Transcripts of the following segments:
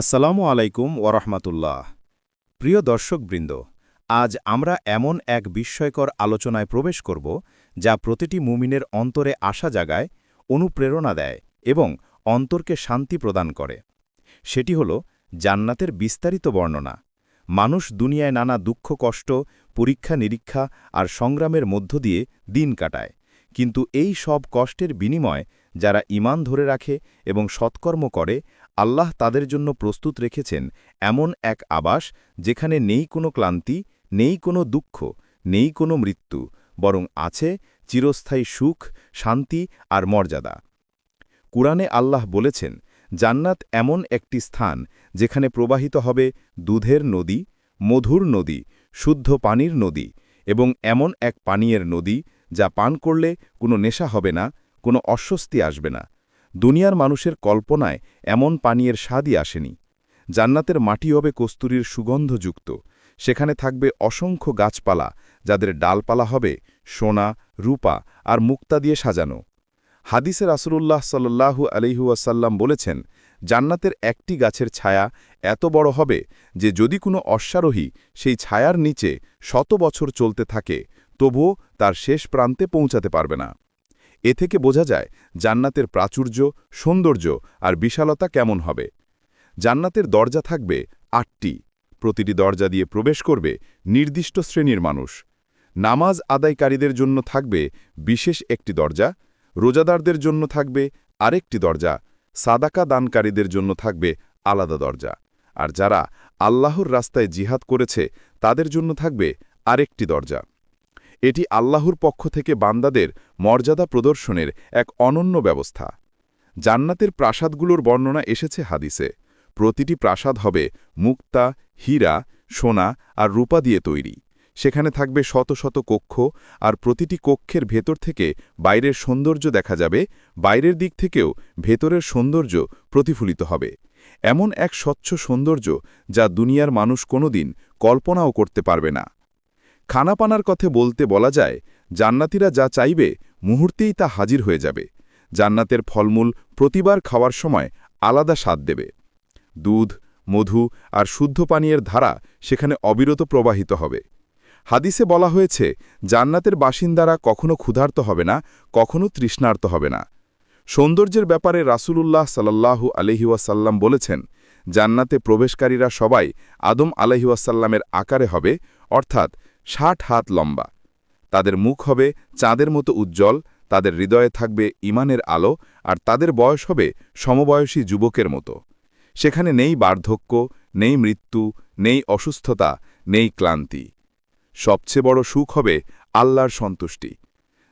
আসসালামু আলাইকুম ওরহমাতুল্লাহ প্রিয় দর্শকবৃন্দ, আজ আমরা এমন এক বিস্ময়কর আলোচনায় প্রবেশ করব যা প্রতিটি মুমিনের অন্তরে আশা জাগায়, অনুপ্রেরণা দেয় এবং অন্তরকে শান্তি প্রদান করে। সেটি হল জান্নাতের বিস্তারিত বর্ণনা। মানুষ দুনিয়ায় নানা দুঃখ, কষ্ট, পরীক্ষা, নিরীক্ষা আর সংগ্রামের মধ্য দিয়ে দিন কাটায়। কিন্তু এই সব কষ্টের বিনিময় যারা ইমান ধরে রাখে এবং সৎকর্ম করে আল্লাহ তাদের জন্য প্রস্তুত রেখেছেন এমন এক আবাস যেখানে নেই কোনো ক্লান্তি, নেই কোনো দুঃখ, নেই কোনো মৃত্যু, বরং আছে চিরস্থায়ী সুখ, শান্তি আর মর্যাদা। কুরআনে আল্লাহ বলেছেন, জান্নাত এমন একটি স্থান যেখানে প্রবাহিত হবে দুধের নদী, মধুর নদী, শুদ্ধ পানির নদী এবং এমন এক পানীয়ের নদী যা পান করলে কোনো নেশা হবে না, কোনো অস্বস্তি আসবে না। দুনিয়ার মানুষের কল্পনায় এমন পানীয়ের স্বাদই আসেনি। জান্নাতের মাটি হবে কস্তুরীর সুগন্ধযুক্ত। সেখানে থাকবে অসংখ্য গাছপালা, যাদের ডালপালা হবে সোনা, রূপা আর মুক্তা দিয়ে সাজানো। হাদিসে রাসুলুল্লাহ সাল্লাহু আলিহুয়াসাল্লাম বলেছেন, জান্নাতের একটি গাছের ছায়া এত বড় হবে যে যদি কোনো অশ্বারোহী সেই ছায়ার নিচে শত বছর চলতে থাকে, তবুও তার শেষ প্রান্তে পৌঁছাতে পারবে না। এ থেকে বোঝা যায় জান্নাতের প্রাচুর্য, সৌন্দর্য আর বিশালতা কেমন হবে। জান্নাতের দরজা থাকবে আটটি। প্রতিটি দরজা দিয়ে প্রবেশ করবে নির্দিষ্ট শ্রেণির মানুষ। নামাজ আদায়কারীদের জন্য থাকবে বিশেষ একটি দরজা, রোজাদারদের জন্য থাকবে আরেকটি দরজা, সাদাকা দানকারীদের জন্য থাকবে আলাদা দরজা। আর যারা আল্লাহর রাস্তায় জিহাদ করেছে, তাদের জন্য থাকবে আরেকটি দরজা। এটি আল্লাহর পক্ষ থেকে বান্দাদের মর্যাদা প্রদর্শনের এক অনন্য ব্যবস্থা। জান্নাতের প্রাসাদগুলোর বর্ণনা এসেছে হাদিসে। প্রতিটি প্রাসাদ হবে মুক্তা, হীরা, সোনা আর রূপা দিয়ে তৈরি। সেখানে থাকবে শত শত কক্ষ আর প্রতিটি কক্ষের ভেতর থেকে বাইরের সৌন্দর্য দেখা যাবে, বাইরের দিক থেকেও ভেতরের সৌন্দর্য প্রতিফলিত হবে। এমন এক স্বচ্ছ সৌন্দর্য যা দুনিয়ার মানুষ কোনোদিন কল্পনাও করতে পারবে না। খানাপানার কথা বলতে বলা যায়, জান্নাতিরা যা চাইবে, মুহূর্তেই তা হাজির হয়ে যাবে। জান্নাতের ফলমূল প্রতিবার খাওয়ার সময় আলাদা স্বাদ দেবে। দুধ, মধু আর শুদ্ধ পানীয়ের ধারা সেখানে অবিরত প্রবাহিত হবে। হাদিসে বলা হয়েছে, জান্নাতের বাসিন্দারা কখনো ক্ষুধার্ত হবে না, কখনো তৃষ্ণার্ত হবে না। সৌন্দর্যের ব্যাপারে রাসূলুল্লাহ সাল্লাল্লাহু আলহিউসাল্লাম বলেছেন, জান্নাতে প্রবেশকারীরা সবাই আদম আলহিউসাল্লামের আকারে হবে, অর্থাৎ ষাট হাত লম্বা। তাদের মুখ হবে চাঁদের মতো উজ্জ্বল, তাদের হৃদয়ে থাকবে ইমানের আলো, আর তাদের বয়স হবে সমবয়সী যুবকের মতো। সেখানে নেই বার্ধক্য, নেই মৃত্যু, নেই অসুস্থতা, নেই ক্লান্তি। সবচেয়ে বড় সুখ হবে আল্লাহর সন্তুষ্টি।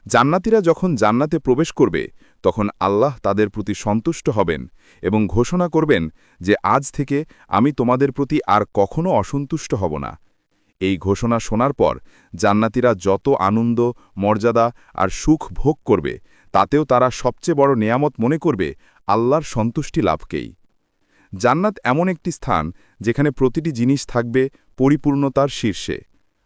জান্নাতিরা যখন জান্নাতে প্রবেশ করবে, তখন আল্লাহ তাদের প্রতি সন্তুষ্ট হবেন এবং ঘোষণা করবেন যে, আজ থেকে আমি তোমাদের প্রতি আর কখনো অসন্তুষ্ট হব না। এই ঘোষণা শোনার পর জান্নাতিরা যত আনন্দ, মর্যাদা আর সুখ ভোগ করবে, তাতেও তারা সবচেয়ে বড় নেয়ামত মনে করবে আল্লাহর সন্তুষ্টি লাভকেই। জান্নাত এমন একটি স্থান যেখানে প্রতিটি জিনিস থাকবে পরিপূর্ণতার শীর্ষে।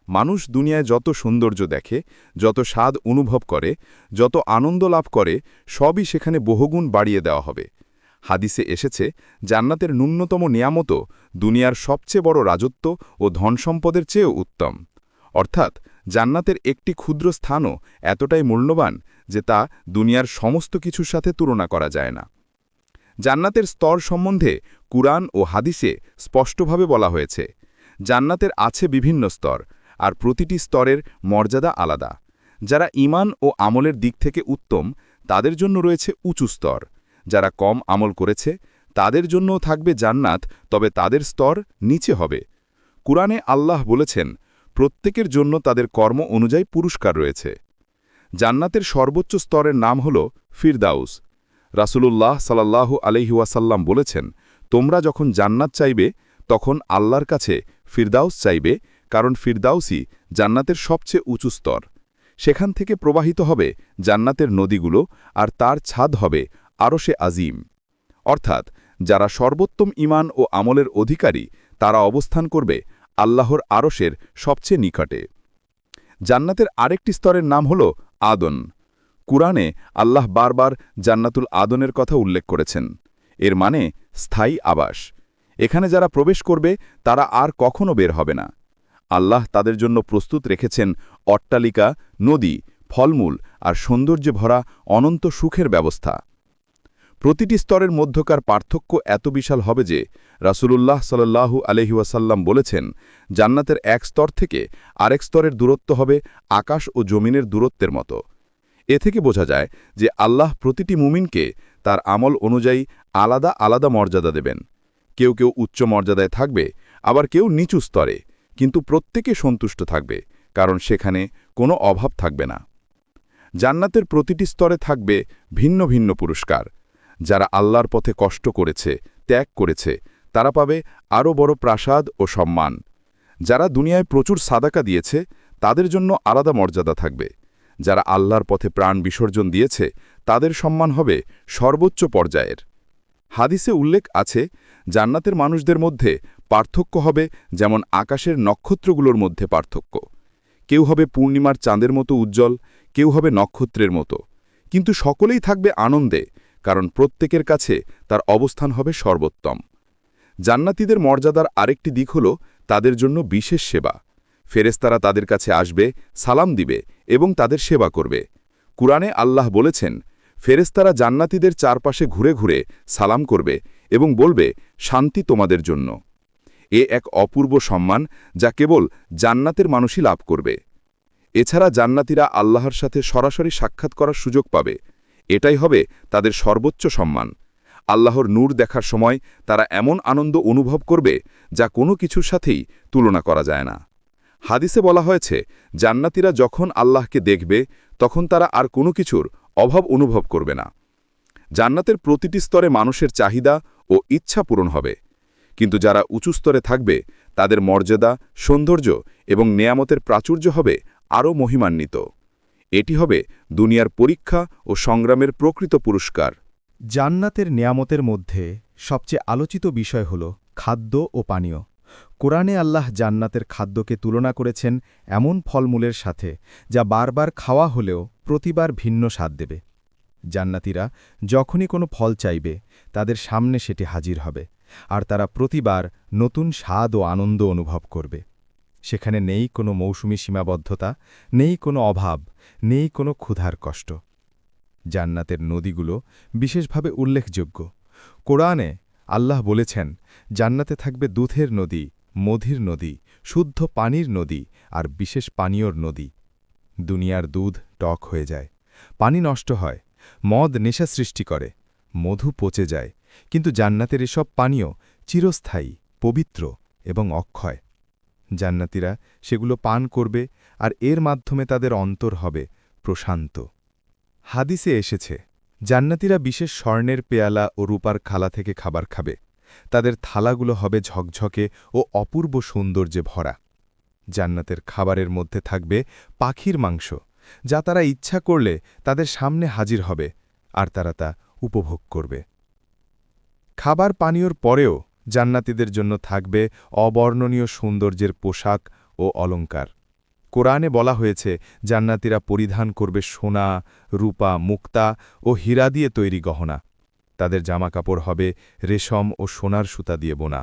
মানুষ দুনিয়ায় যত সৌন্দর্য দেখে, যত স্বাদ অনুভব করে, যত আনন্দ লাভ করে, সবই সেখানে বহুগুণ বাড়িয়ে দেওয়া হবে। হাদিসে এসেছে, জান্নাতের ন্যূনতম নিয়ামতও দুনিয়ার সবচেয়ে বড় রাজত্ব ও ধনসম্পদের চেয়েও উত্তম। অর্থাৎ, জান্নাতের একটি ক্ষুদ্র স্থানও এতটাই মূল্যবান যে তা দুনিয়ার সমস্ত কিছুর সাথে তুলনা করা যায় না। জান্নাতের স্তর সম্বন্ধে কুরআন ও হাদিসে স্পষ্টভাবে বলা হয়েছে, জান্নাতের আছে বিভিন্ন স্তর আর প্রতিটি স্তরের মর্যাদা আলাদা। যারা ইমান ও আমলের দিক থেকে উত্তম, তাদের জন্য রয়েছে উঁচু স্তর। যারা কম আমল করেছে, তাদের জন্যও থাকবে জান্নাত, তবে তাদের স্তর নিচে হবে। কুরআনে আল্লাহ বলেছেন, প্রত্যেকের জন্য তাদের কর্ম অনুযায়ী পুরস্কার রয়েছে। জান্নাতের সর্বোচ্চ স্তরের নাম হল ফিরদাউস। রাসুলুল্লাহ সাল্লাল্লাহু আলহিউসাল্লাম বলেছেন, তোমরা যখন জান্নাত চাইবে, তখন আল্লাহর কাছে ফিরদাউস চাইবে, কারণ ফিরদাউসই জান্নাতের সবচেয়ে উঁচু স্তর। সেখান থেকে প্রবাহিত হবে জান্নাতের নদীগুলো আর তার ছাদ হবে আরও সে আজিম। অর্থাৎ, যারা সর্বোত্তম ইমান ও আমলের অধিকারী, তারা অবস্থান করবে আল্লাহর আরশের সবচেয়ে নিকটে। জান্নাতের আরেকটি স্তরের নাম হল আদন। কুরআনে আল্লাহ বারবার জান্নাতুল আদনের কথা উল্লেখ করেছেন। এর মানে স্থায়ী আবাস। এখানে যারা প্রবেশ করবে, তারা আর কখনো বের হবে না। আল্লাহ তাদের জন্য প্রস্তুত রেখেছেন অট্টালিকা, নদী, ফলমূল আর সৌন্দর্যে ভরা অনন্ত সুখের ব্যবস্থা। প্রতিটি স্তরের মধ্যকার পার্থক্য এত বিশাল হবে যে রাসূলুল্লাহ সাল্লাল্লাহু আলহি ওয়াসাল্লাম বলেছেন, জান্নাতের এক স্তর থেকে আরেক স্তরের দূরত্ব হবে আকাশ ও জমিনের দূরত্বের মতো। এ থেকে বোঝা যায় যে আল্লাহ প্রতিটি মুমিনকে তার আমল অনুযায়ী আলাদা আলাদা মর্যাদা দেবেন। কেউ কেউ উচ্চ মর্যাদায় থাকবে, আবার কেউ নিচু স্তরে, কিন্তু প্রত্যেকে সন্তুষ্ট থাকবে, কারণ সেখানে কোনো অভাব থাকবে না। জান্নাতের প্রতিটি স্তরে থাকবে ভিন্ন ভিন্ন পুরস্কার যারা আল্লাহর পথে কষ্ট করেছে, ত্যাগ করেছে, তারা পাবে আরও বড় প্রাসাদ ও সম্মান। যারা দুনিয়ায় প্রচুর সাদাকা দিয়েছে, তাদের জন্য আলাদা মর্যাদা থাকবে। যারা আল্লাহর পথে প্রাণ বিসর্জন দিয়েছে, তাদের সম্মান হবে সর্বোচ্চ পর্যায়ের। হাদিসে উল্লেখ আছে, জান্নাতের মানুষদের মধ্যে পার্থক্য হবে যেমন আকাশের নক্ষত্রগুলোর মধ্যে পার্থক্য। কেউ হবে পূর্ণিমার চাঁদের মতো উজ্জ্বল, কেউ হবে নক্ষত্রের মতো। কিন্তু সকলেই থাকবে আনন্দে কারণ প্রত্যেকের কাছে তার অবস্থান হবে সর্বোত্তম। জান্নাতীদের মর্যাদার আরেকটি দিক হল তাদের জন্য বিশেষ সেবা। ফেরেস্তারা তাদের কাছে আসবে, সালাম দিবে এবং তাদের সেবা করবে। কুরআনে আল্লাহ বলেছেন ফেরেস্তারা জান্নাতীদের চারপাশে ঘুরে ঘুরে সালাম করবে এবং বলবে, শান্তি তোমাদের জন্য। এ এক অপূর্ব সম্মান যা কেবল জান্নাতের মানুষই লাভ করবে। এছাড়া জান্নাতীরা আল্লাহর সাথে সরাসরি সাক্ষাৎ করার সুযোগ পাবে। এটাই হবে তাদের সর্বোচ্চ সম্মান। আল্লাহর নূর দেখার সময় তারা এমন আনন্দ অনুভব করবে যা কোনো কিছুর সাথেই তুলনা করা যায় না। হাদিসে বলা হয়েছে, জান্নাতীরা যখন আল্লাহকে দেখবে, তখন তারা আর কোনো কিছুর অভাব অনুভব করবে না। জান্নাতের প্রতিটি স্তরে মানুষের চাহিদা ও ইচ্ছা পূরণ হবে। কিন্তু যারা উঁচু স্তরে থাকবে, তাদের মর্যাদা, সৌন্দর্য এবং নেয়ামতের প্রাচুর্য হবে আরও মহিমান্বিত। এটি হবে দুনিয়ার পরীক্ষা ও সংগ্রামের প্রকৃত পুরস্কার। জান্নাতের নিয়ামতের মধ্যে সবচেয়ে আলোচিত বিষয় হল খাদ্য ও পানীয়। কোরআনে আল্লাহ জান্নাতের খাদ্যকে তুলনা করেছেন এমন ফলমূলের সাথে যা বারবার খাওয়া হলেও প্রতিবার ভিন্ন স্বাদ দেবে। জান্নাতিরা যখনই কোনো ফল চাইবে, তাদের সামনে সেটি হাজির হবে আর তারা প্রতিবার নতুন স্বাদ ও আনন্দ অনুভব করবে। সেখানে নেই কোনো মৌসুমি সীমাবদ্ধতা, নেই কোনো অভাব নেই কোনো ক্ষুধার কষ্ট। জান্নাতের নদীগুলো বিশেষভাবে উল্লেখযোগ্য। কোরআনে আল্লাহ বলেছেন, জান্নাতে থাকবে দুধের নদী, মধির নদী, শুদ্ধ পানির নদী আর বিশেষ পানীয়র নদী। দুনিয়ার দুধ টক হয়ে যায়, পানি নষ্ট হয়, মদ নেশা সৃষ্টি করে, মধু পচে যায়, কিন্তু জান্নাতের এসব পানীয় চিরস্থায়ী, পবিত্র এবং অক্ষয়। জান্নাতিরা সেগুলো পান করবে আর এর মাধ্যমে তাদের অন্তর হবে প্রশান্ত। হাদিসে এসেছে, জান্নাতিরা বিশেষ স্বর্ণের পেয়ালা ও রূপার খালা থেকে খাবার খাবে। তাদের থালাগুলো হবে ঝকঝকে ও অপূর্ব সৌন্দর্যে ভরা। জান্নাতের খাবারের মধ্যে থাকবে পাখির মাংস, যা তারা ইচ্ছা করলে তাদের সামনে হাজির হবে আর তারা তা উপভোগ করবে। খাবার পানীয়র পরেও জান্নাতিদের জন্য থাকবে অবর্ণনীয় সৌন্দর্যের পোশাক ও অলঙ্কার কোরআনে বলা হয়েছে, জান্নাতিরা পরিধান করবে সোনা, রূপা, মুক্তা ও হীরা দিয়ে তৈরি গহনা। তাদের জামাকাপড় হবে রেশম ও সোনার সুতা দিয়ে বোনা।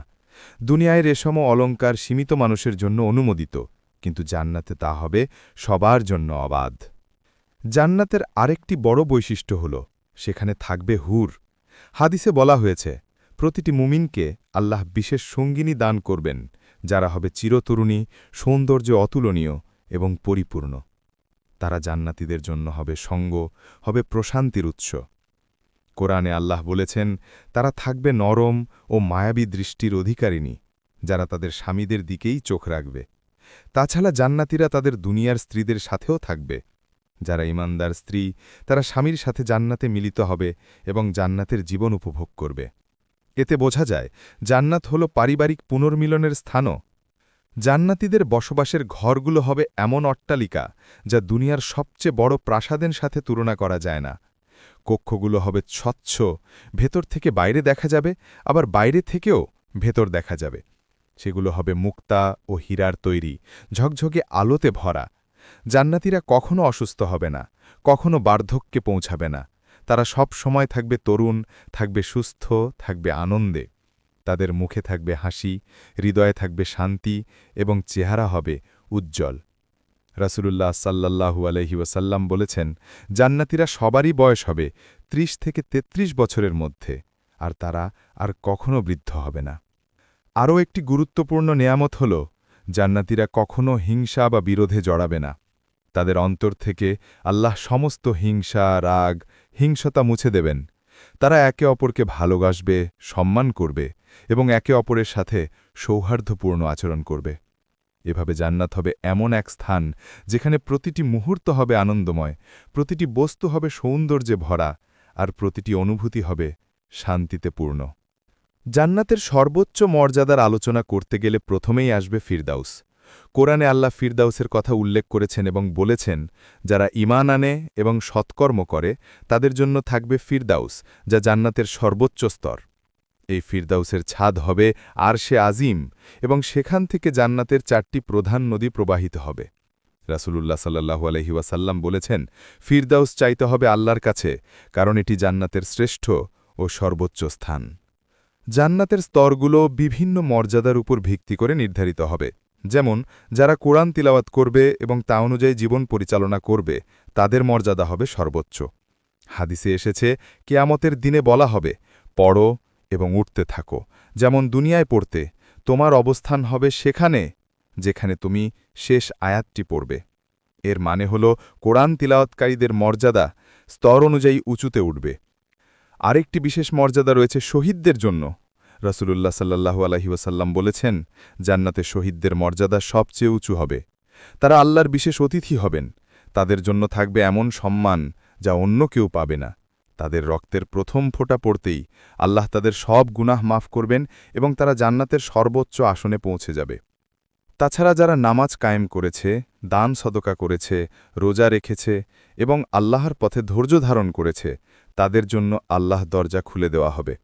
দুনিয়ায় রেশম ও অলঙ্কার সীমিত মানুষের জন্য অনুমোদিত, কিন্তু জান্নাতে তা হবে সবার জন্য অবাধ। জান্নাতের আরেকটি বড় বৈশিষ্ট্য হল, সেখানে থাকবে হুর। হাদিসে বলা হয়েছে, প্রতিটি মুমিনকে আল্লাহ বিশেষ সঙ্গিনী দান করবেন, যারা হবে চিরতরুণী, সৌন্দর্য অতুলনীয় এবং পরিপূর্ণ। তারা জান্নাতিদের জন্য হবে সঙ্গ, হবে প্রশান্তির উৎস। কোরআনে আল্লাহ বলেছেন, তারা থাকবে নরম ও মায়াবী দৃষ্টির অধিকারিণী, যারা তাদের স্বামীদের দিকেই চোখ রাখবে। তাছাড়া জান্নাতিরা তাদের দুনিয়ার স্ত্রীদের সাথেও থাকবে। যারা ইমানদার স্ত্রী, তারা স্বামীর সাথে জান্নাতে মিলিত হবে এবং জান্নাতের জীবন উপভোগ করবে। এতে বোঝা যায়, জান্নাত হল পারিবারিক পুনর্মিলনের স্থানও। জান্নাতিদের বসবাসের ঘরগুলো হবে এমন অট্টালিকা যা দুনিয়ার সবচেয়ে বড় প্রাসাদের সাথে তুলনা করা যায় না। কক্ষগুলো হবে স্বচ্ছ, ভেতর থেকে বাইরে দেখা যাবে, আবার বাইরে থেকেও ভেতর দেখা যাবে। সেগুলো হবে মুক্তা ও হীরার তৈরি, ঝকঝকে আলোতে ভরা। জান্নাতিরা কখনো অসুস্থ হবে না, কখনো বার্ধক্যে পৌঁছাবে না। তারা সব সময় থাকবে তরুণ, থাকবে সুস্থ, থাকবে আনন্দে। তাদের মুখে থাকবে হাসি, হৃদয়ে থাকবে শান্তি এবং চেহারা হবে উজ্জ্বল। রাসুলুল্লাহ সাল্লাল্লাহু আলহি ওয়াসাল্লাম বলেছেন, জান্নাতিরা সবারই বয়স হবে ৩০ থেকে ৩৩ বছরের মধ্যে, আর তারা আর কখনো বৃদ্ধ হবে না। আরও একটি গুরুত্বপূর্ণ নেয়ামত হল, জান্নাতিরা কখনো হিংসা বা বিরোধে জড়াবে না। তাদের অন্তর থেকে আল্লাহ সমস্ত হিংসা, রাগ, হিংসতা মুছে দেবেন। তারা একে অপরকে ভালোবাসবে, সম্মান করবে এবং একে অপরের সাথে সৌহার্দ্যপূর্ণ আচরণ করবে। এভাবে জান্নাত হবে এমন এক স্থান যেখানে প্রতিটি মুহূর্ত হবে আনন্দময়, প্রতিটি বস্তু হবে সৌন্দর্যে ভরা, আর প্রতিটি অনুভূতি হবে শান্তিতে পূর্ণ। জান্নাতের সর্বোচ্চ মর্যাদার আলোচনা করতে গেলে প্রথমেই আসবে ফিরদাউস। কোরআনে আল্লাহ ফিরদাউসের কথা উল্লেখ করেছেন এবং বলেছেন, যারা ইমান আনে এবং সৎকর্ম করে, তাদের জন্য থাকবে ফিরদাউস, যা জান্নাতের সর্বোচ্চ স্তর। এই ফিরদাউসের ছাদ হবে আর সে আজিম এবং সেখান থেকে জান্নাতের চারটি প্রধান নদী প্রবাহিত হবে। রাসূলুল্লাহ সাল্লাহু আলহি ওয়াসাল্লাম বলেছেন, ফিরদাউস চাইতে হবে আল্লাহর কাছে, কারণ এটি জান্নাতের শ্রেষ্ঠ ও সর্বোচ্চ স্থান। জান্নাতের স্তরগুলো বিভিন্ন মর্যাদার উপর ভিত্তি করে নির্ধারিত হবে। যেমন, যারা কোরআন তিলাওয়াত করবে এবং তা অনুযায়ী জীবন পরিচালনা করবে, তাদের মর্যাদা হবে সর্বোচ্চ। হাদিসে এসেছে, কেয়ামতের দিনে বলা হবে, পড়ো এবং উঠতে থাকো, যেমন দুনিয়ায় পড়তে, তোমার অবস্থান হবে সেখানে, যেখানে তুমি শেষ আয়াতটি পড়বে। এর মানে হল, কোরআন তিলাওয়াতকারীদের মর্যাদা স্তর অনুযায়ী উঁচুতে উঠবে। আরেকটি বিশেষ মর্যাদা রয়েছে শহীদদের জন্য। রসুলুল্লাহ সাল্লাহু আলহি ওয়াসাল্লাম বলেছেন, জান্নাতে শহীদদের মর্যাদা সবচেয়ে উঁচু হবে। তারা আল্লাহর বিশেষ অতিথি হবেন। তাদের জন্য থাকবে এমন সম্মান যা অন্য কেউ পাবে না। তাদের রক্তের প্রথম ফোঁটা পড়তেই আল্লাহ তাদের সব গুনাহ মাফ করবেন এবং তারা জান্নাতের সর্বোচ্চ আসনে পৌঁছে যাবে। তাছাড়া যারা নামাজ কায়েম করেছে, দান সদকা করেছে, রোজা রেখেছে এবং আল্লাহর পথে ধৈর্য ধারণ করেছে, তাদের জন্য আল্লাহ দরজা খুলে দেওয়া হবে।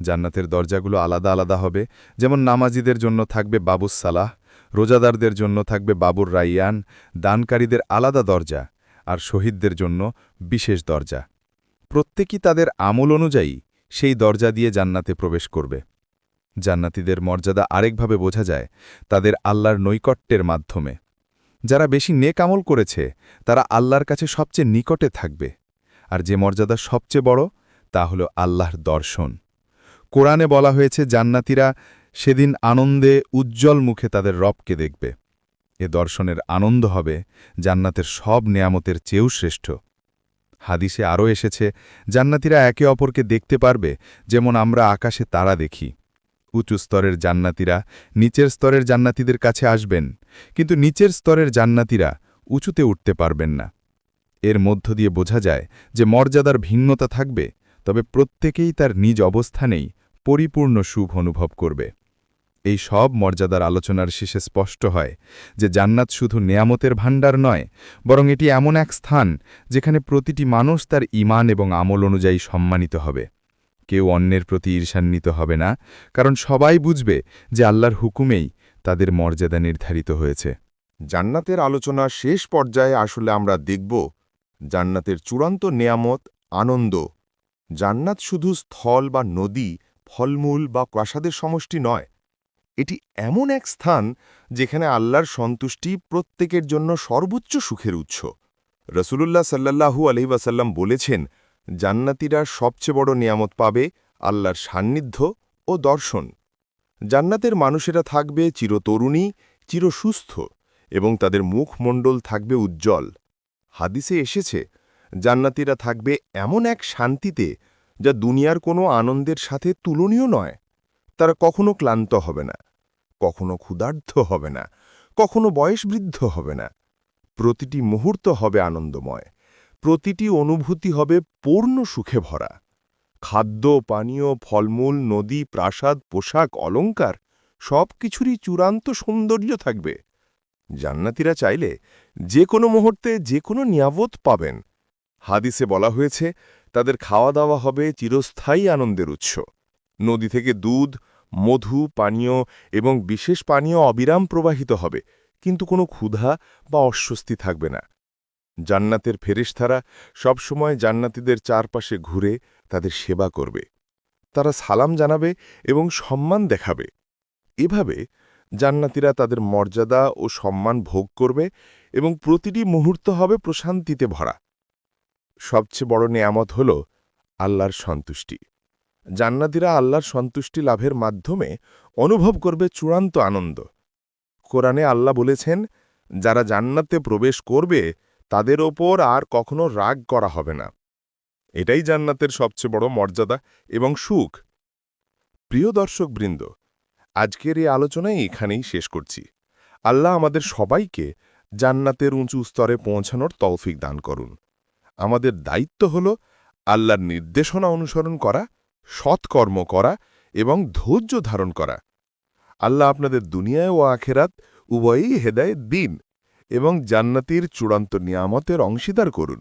জান্নাতের দরজাগুলো আলাদা আলাদা হবে, যেমন নামাজিদের জন্য থাকবে বাবুস সালাহ, রোজাদারদের জন্য থাকবে বাবুর রাইয়ান, দানকারীদের আলাদা দরজা, আর শহীদদের জন্য বিশেষ দরজা। প্রত্যেকই তাদের আমল অনুযায়ী সেই দরজা দিয়ে জান্নাতে প্রবেশ করবে। জান্নাতিদের মর্যাদা আরেকভাবে বোঝা যায় তাদের আল্লাহর নৈকট্যের মাধ্যমে। যারা বেশি নেক আমল করেছে, তারা আল্লাহর কাছে সবচেয়ে নিকটে থাকবে। আর যে মর্যাদা সবচেয়ে বড়, তা হল আল্লাহর দর্শন। কোরআনে বলা হয়েছে, জান্নাতিরা সেদিন আনন্দে উজ্জ্বল মুখে তাদের রবকে দেখবে। এ দর্শনের আনন্দ হবে জান্নাতের সব নেয়ামতের চেয়েও শ্রেষ্ঠ। হাদিসে আরও এসেছে, জান্নাতিরা একে অপরকে দেখতে পারবে, যেমন আমরা আকাশে তারা দেখি। উঁচু স্তরের জান্নাতিরা নিচের স্তরের জান্নাতিদের কাছে আসবেন, কিন্তু নিচের স্তরের জান্নাতিরা উঁচুতে উঠতে পারবেন না। এর মধ্য দিয়ে বোঝা যায় যে মর্যাদার ভিন্নতা থাকবে, তবে প্রত্যেকেই তার নিজ অবস্থানেই পরিপূর্ণ সুখ অনুভব করবে। এই সব মর্যাদার আলোচনার শেষে স্পষ্ট হয় যে জান্নাত শুধু নেয়ামতের ভাণ্ডার নয়, বরং এটি এমন এক স্থান যেখানে প্রতিটি মানুষ তার ইমান এবং আমল অনুযায়ী সম্মানিত হবে। কেউ অন্যের প্রতি ঈর্ষান্বিত হবে না, কারণ সবাই বুঝবে যে আল্লাহর হুকুমেই তাদের মর্যাদা নির্ধারিত হয়েছে। জান্নাতের আলোচনা শেষ পর্যায়ে আসলে আমরা দেখব জান্নাতের চূড়ান্ত নেয়ামত আনন্দ। জান্নাত শুধু স্থল বা নদী, ফলমূল বা প্রাসাদের সমষ্টি নয় এটি এমন এক স্থান যেখানে আল্লাহর সন্তুষ্টি প্রত্যেকের জন্য সর্বোচ্চ সুখের উৎস। রসুলুল্লাহ সাল্লাহু আলহিবাসাল্লাম বলেছেন, জান্নাতিরা সবচেয়ে বড় নিয়ামত পাবে আল্লাহর সান্নিধ্য ও দর্শন। জান্নাতের মানুষেরা থাকবে চিরতরুণী, চিরসুস্থ এবং তাদের মুখমণ্ডল থাকবে উজ্জ্বল। হাদিসে এসেছে, জান্নাতিরা থাকবে এমন এক শান্তিতে যা দুনিয়ার কোনো আনন্দের সাথে তুলনীয় নয়। তারা কখনো ক্লান্ত হবে না, কখনো ক্ষুধার্ধ হবে না, কখনো বয়সবৃদ্ধ হবে না। প্রতিটি মুহূর্ত হবে আনন্দময়, প্রতিটি অনুভূতি হবে পূর্ণ সুখে ভরা। খাদ্য, পানীয়, ফলমূল, নদী, প্রাসাদ, পোশাক অলঙ্কার সব কিছুরই চূড়ান্ত সৌন্দর্য থাকবে। জান্নাতিরা চাইলে যে কোনো মুহূর্তে যে কোনো নিয়াবত পাবেন। হাদিসে বলা হয়েছে, তাদের খাওয়া দাওয়া হবে চিরস্থায়ী আনন্দের উৎস। নদী থেকে দুধ মধু, পানীয় এবং বিশেষ পানীয় অবিরাম প্রবাহিত হবে, কিন্তু কোনো ক্ষুধা বা অস্বস্তি থাকবে না। জান্নাতের ফেরেশতারা সবসময় জান্নাতিদের চারপাশে ঘুরে তাদের সেবা করবে। তারা সালাম জানাবে এবং সম্মান দেখাবে। এভাবে জান্নাতিরা তাদের মর্যাদা ও সম্মান ভোগ করবে এবং প্রতিটি মুহূর্ত হবে প্রশান্তিতে ভরা। সবচেয়ে বড় নেয়ামত হল আল্লাহর সন্তুষ্টি। জান্নাতিরা আল্লাহর সন্তুষ্টি লাভের মাধ্যমে অনুভব করবে চূড়ান্ত আনন্দ। কোরআনে আল্লাহ বলেছেন, যারা জান্নাতে প্রবেশ করবে, তাদের ওপর আর কখনো রাগ করা হবে না। এটাই জান্নাতের সবচেয়ে বড় মর্যাদা এবং সুখ। প্রিয় দর্শকবৃন্দ, আজকের এই আলোচনায় এখানেই শেষ করছি। আল্লাহ আমাদের সবাইকে জান্নাতের উঁচু স্তরে পৌঁছানোর তৌফিক দান করুন। আমাদের দায়িত্ব হল আল্লাহর নির্দেশনা অনুসরণ করা সৎকর্ম করা এবং ধৈর্য ধারণ করা। আল্লাহ আপনাদের দুনিয়ায় ও আখেরাত উভয়ই হেদায় দিন এবং জান্নাতির চূড়ান্ত নিয়ামতের অংশীদার করুন।